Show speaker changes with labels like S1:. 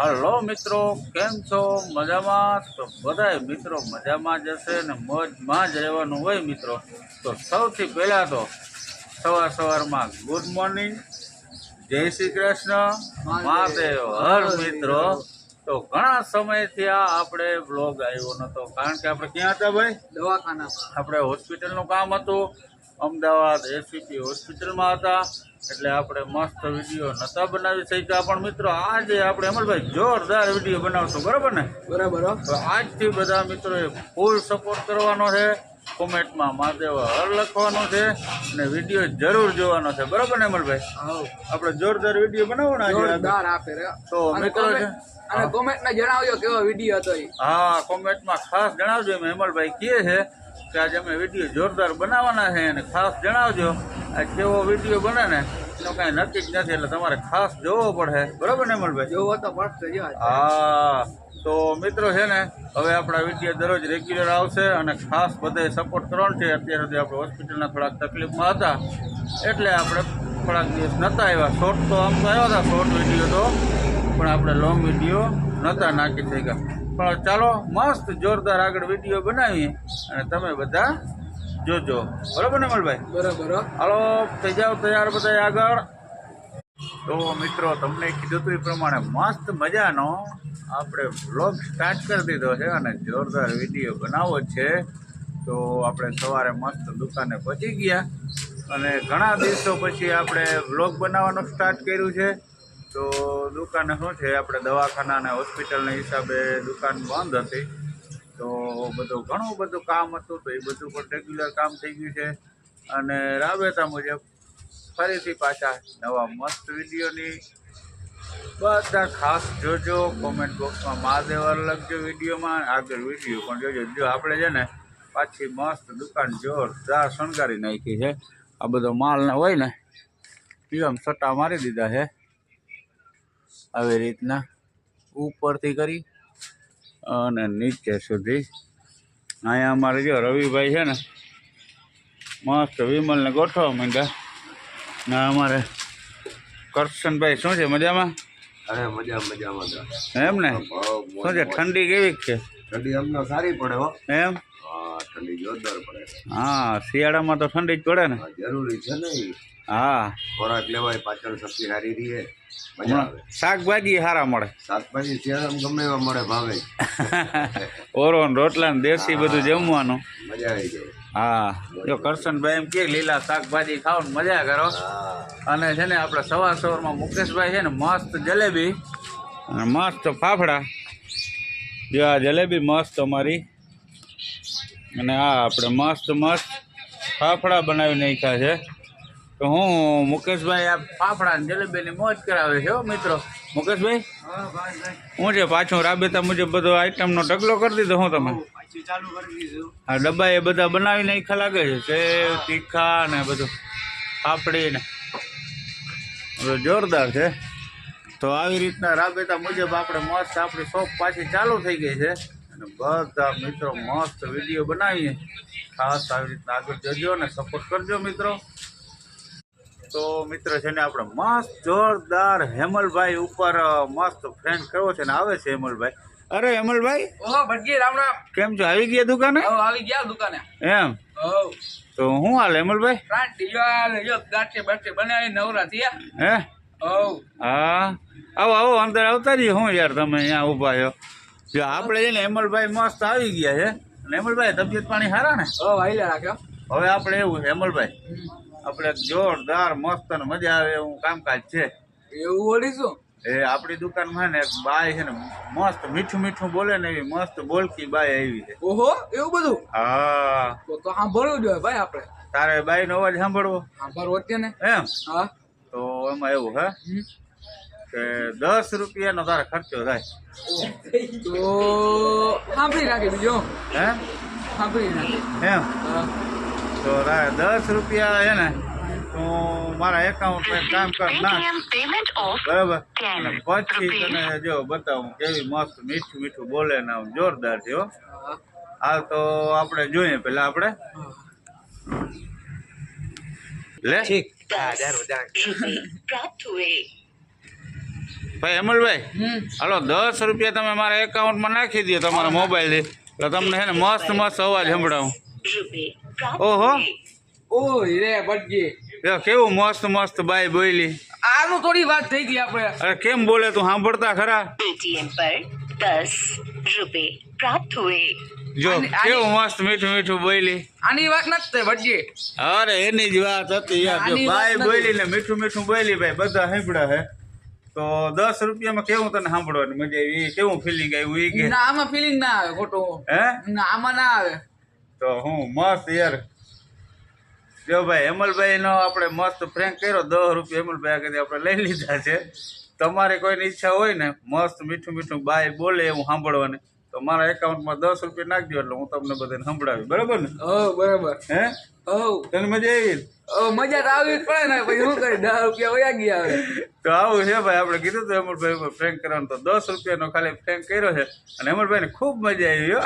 S1: Hello મિત્રો કેમ છો? મજામાં? તો બધાય મિત્રો મજામાં જ હશે ને મોજમાં જ રહેવાનું હોય મિત્રો. તો સૌથી પહેલાં તો સવાર સવારમાં ગુડ મોર્નિંગ જય શ્રી કૃષ્ણ મહાદેવ. હર મિત્રો તો ઘણા સમયથી આ આપણે બ્લોગ આવ્યો નતો. કારણ કે આપણે ક્યાં હતા ભાઈ?
S2: દવાખાનામાં.
S1: આપણે હોસ્પિટલનું કામ હતું. અમદાવાદ એસીપી હોસ્પિટલમાં હતા. એટલે આપણે મસ્ત વીડિયો નતા બનાવી શક્યા. પણ મિત્રો આજે આપણે અમલભાઈ જોરદાર વીડિયો બનાવશું. બરાબર ને?
S2: બરાબર
S1: આજથી બધા મિત્રોએ ફૂલ સપોર્ટ કરવાનો છે. કોમેન્ટમાં મહાદેવ હર લખવાનો છે અને વીડિયો જરૂર જોવાનો છે. બરાબર ને અમલભાઈ? આપણે જોરદાર વીડિયો બનાવવાનો આજે.
S2: જોરદાર આપે
S1: તો મિત્રો
S2: અને કોમેન્ટ જણાવજો કેવો વીડિયો હતો
S1: હા કોમેન્ટમાં ખાસ જણાવજો. એમ હેમલભાઈ કહે છે કે આજે અમે વીડિયો જોરદાર બનાવવાના છે અને ખાસ જણાવજો આ કેવો વીડિયો બને ને એનો કાંઈ નક્કી જ નથી એટલે તમારે ખાસ જોવો પડે. બરાબર ને મળભાઈ
S2: જોવો તો પડશે
S1: હા તો મિત્રો છે ને હવે આપણા વીડિયો દરરોજ રેગ્યુલર આવશે અને ખાસ બધાએ સપોર્ટ કરવાનો છે. અત્યાર સુધી આપણે હોસ્પિટલના થોડાક તકલીફમાં હતા એટલે આપણે થોડાક દિવસ નહોતા આવ્યા. શોર્ટ તો આમ તો આવ્યા હતા શોર્ટ વીડિયો તો પણ આપણે લોંગ વીડિયો નહોતા નાખી શક્યા. પણ ચાલો મસ્ત જોરદાર આગળ વીડિયો બનાવીએ અને તમે બધા જોજો. બરાબર ને અમલભાઈ?
S2: બરાબર
S1: હાલો થઈ જાઓ તૈયાર બધા આગળ. તો મિત્રો તમને કીધું હતું એ પ્રમાણે મસ્ત મજાનો આપણે વ્લોગ સ્ટાર્ટ કરી દીધો છે અને જોરદાર વીડિયો બનાવવો છે. તો આપણે સવારે મસ્ત દુકાને પહોંચી ગયા અને ઘણા દિવસો પછી આપણે વ્લોગ બનાવવાનું સ્ટાર્ટ કર્યું છે. તો દુકાને શું છે, આપણે દવાખાના હોસ્પિટલના હિસાબે દુકાન બંધ હતી. તો બધું ઘણું બધું કામ હતું, તો એ બધું પણ રેગ્યુલર કામ થઈ ગયું છે. અને રાબેતા મુજબ ફરીથી પાછા નવા મસ્ત વિડીયોની બધા ખાસ જોજો કોમેન્ટ બોક્સમાં મહાદેવર લખજો વિડીયોમાં, આગળ વીડિયો પણ જોજો. જો આપણે છે ને પાછી મસ્ત દુકાન જોરદાર શણગારી નાખી છે. આ બધો માલ ને હોય ને એમ સટ્ટા મારી દીધા છે. આવી રીતના ઉપરથી કરી અને નીચે સુધી. અહીંયા અમારે જો રવિભાઈ છે ને મસ્ત વિમલને ગોઠવા માંડ્યા. ને અમારે કરશનભાઈ શું છે મજામાં?
S3: અરે મજા મજામાં
S1: એમ ને? શું છે ઠંડી કેવી છે?
S3: ઠંડી અમને સારી પડે હો.
S1: એમ?
S3: ઠંડી જોરદાર પડે
S1: હા શિયાળામાં તો ઠંડી જ પડે ને.
S3: જરૂરી છે ને
S1: હા.
S3: ખોરાક લેવાય પાચન શક્તિ સારી રહે
S1: શાકભાજી સારા મળે.
S3: શાકભાજી શિયાળામાં ગમે એવા મળે ભાવે.
S1: ઓરો રોટલા ને દેશી બધું જમવાનું.
S3: મજા આવી જાય.
S1: હા. જો કરશનભાઈ એમ કે લીલા શાકભાજી ખાવ ને મજા કરો. અને છે ને આપણે સવાર સવારમાં મુકેશભાઈ છે ને મસ્ત જલેબી. અને મસ્ત ફાફડા. જો આ જલેબી મસ્ત અમારી. અને આ આપણે મસ્ત મસ્ત ફાફડા બનાવી નાખ્યા છે. તો હું મુકેશભાઈ આ ફાફડા અને જલેબીની મોજ કરાવે છે હો મિત્રો. મુકેશભાઈ
S2: હા
S1: છે પાછું રાબેતા મુજબ બધો આઈટમનો ઢગલો કરી દીધો હું તમે આ ડબ્બા એ બધા બનાવી નાખ્યા લાગે છે સેવ તીખા ને બધું. ફાફડી ને બધું જોરદાર છે. તો આવી રીતના રાબેતા મુજબ આપણે મસ્ત આપણી શોપ પાછી ચાલુ થઈ ગઈ છે. અને બધા મિત્રો મસ્ત વીડિયો બનાવીએ. ખાસ આવી રીતના આગળ જજો અને સપોર્ટ કરજો મિત્રો. તો મિત્ર છે ને આપણે મસ્ત જોરદાર હેમલભાઈ ઉપર મસ્ત ફ્રેન્ડ કરવો છે ને આવે છે હેમલભાઈ. અરે હેમલભાઈ
S2: ઓહો ભટજી રામ રામ.
S1: કેમ છો? આવી ગયા દુકાને?
S2: આવી ગયા દુકાને.
S1: એમ?
S2: હો
S1: તો હું હાલ હેમલભાઈ?
S2: ક્રાંતિ હાલ જો ગાંઠે બનાવી નવરા થયા.
S1: હે?
S2: હો
S1: હા. આવો આવો અંદર આવતા રહીએ. હું યાર તમે અહીંયા ઊભા છો. જો આપણે છે ને હેમલભાઈ મસ્ત આવી ગયા છે. અને હેમલભાઈ તબિયત પાણી સારા ને? હવે આપણે એવું હેમલભાઈ આપણે જોરદાર મસ્ત અને મજા આવે એવું કામકાજ છે.
S2: એવું બોલી
S1: એ આપણી દુકાનમાં ને એક બાય છે ને મસ્ત મીઠું મીઠું બોલે ને એવી મસ્ત બોલકી બાય આવી છે.
S2: ઓહો એવું બધું?
S1: હા.
S2: તો તો સાંભળવું જોઈએ ભાઈ આપણે.
S1: તારે બાયનો અવાજ સાંભળવો?
S2: સાંભળવો ને
S1: એમ?
S2: હા.
S1: તો એમાં એવું હે. કે દસ રૂપિયાનો તારે ખર્ચો થાય.
S2: તો સાંભળી રાખી બીજો.
S1: હે?
S2: સાંભળી રાખી.
S1: એમ? તો દસ રૂપિયા છે ને તું મારા એકાઉન્ટ એકાઉન્ટમાં કામ કર ના. બરાબર? પછી તને જો બતાવું કેવી મસ્ત મીઠું મીઠું બોલે ને આમ જોરદાર
S2: થયો
S1: હાલ તો આપણે જોઈએ પેલા આપણે. લે.
S4: ઠીક. પ્રાપ્ત હુએ
S1: ભાઈ અમલભાઈ હાલો દસ રૂપિયા તમે મારા એકાઉન્ટમાં નાખી દો તમારા મોબાઈલે એટલે તમને હે ને મસ્ત મસ્ત અવાજ સંભળાવું ઓહો
S2: ઓ રે બટજી
S1: કેવું મસ્ત મસ્ત બાય બોલી
S2: આનું થોડી વાત થઈ ગઈ આપણે
S1: અરે કેમ બોલે તું સાંભળતા ખરા
S4: પેટીએમ પર દસ રૂપે પ્રાપ્ત હુએ
S1: જો કેવું મસ્ત મીઠું મીઠું બોલી
S2: આની વાત નથી ભટજી
S1: અરે એની જ વાત હતી
S2: બાય
S1: બોલી ને મીઠું મીઠું બોલી ભાઈ બધા સાંભળે હે તો દસ રૂપિયામાં કેવું તને સાંભળવાની મજા આવી? કેવું ફિલિંગ આવ્યું? એ કે
S2: ના આમાં ફિલિંગ ના આવે ખોટું.
S1: હે?
S2: ના આમાં ના આવે.
S1: તો હું મસ્ત યાર. જો ભાઈ હેમલભાઈ નો આપણે મસ્ત ફ્રેન્ક કર્યો. દસ રૂપિયા હેમલભાઈ આગળ આપણે લઈ લીધા છે. તમારે કોઈની ઈચ્છા હોય ને મસ્ત મીઠું મીઠું બાય બોલે એવું સાંભળવાની. તો મારા એકાઉન્ટમાં દસ રૂપિયા નાખજો એટલે હું તમને બધાને સંભળાવી બરાબર ને?
S2: ઓ બરાબર.
S1: હે?
S2: ઓ.
S1: તને મજા આવી?
S2: ઓ મજા તો આવી પડે ને પછી શું કરી દસ રૂપિયા વયા ગયા હવે?
S1: તો આવું છે ભાઈ આપણે કીધું હતું અમરભાઈ ફ્રેન્ક કરવાનું. તો દસ રૂપિયાનો ખાલી ફ્રેન્ક કર્યો છે. અને હેમલભાઈને ખૂબ મજા આવી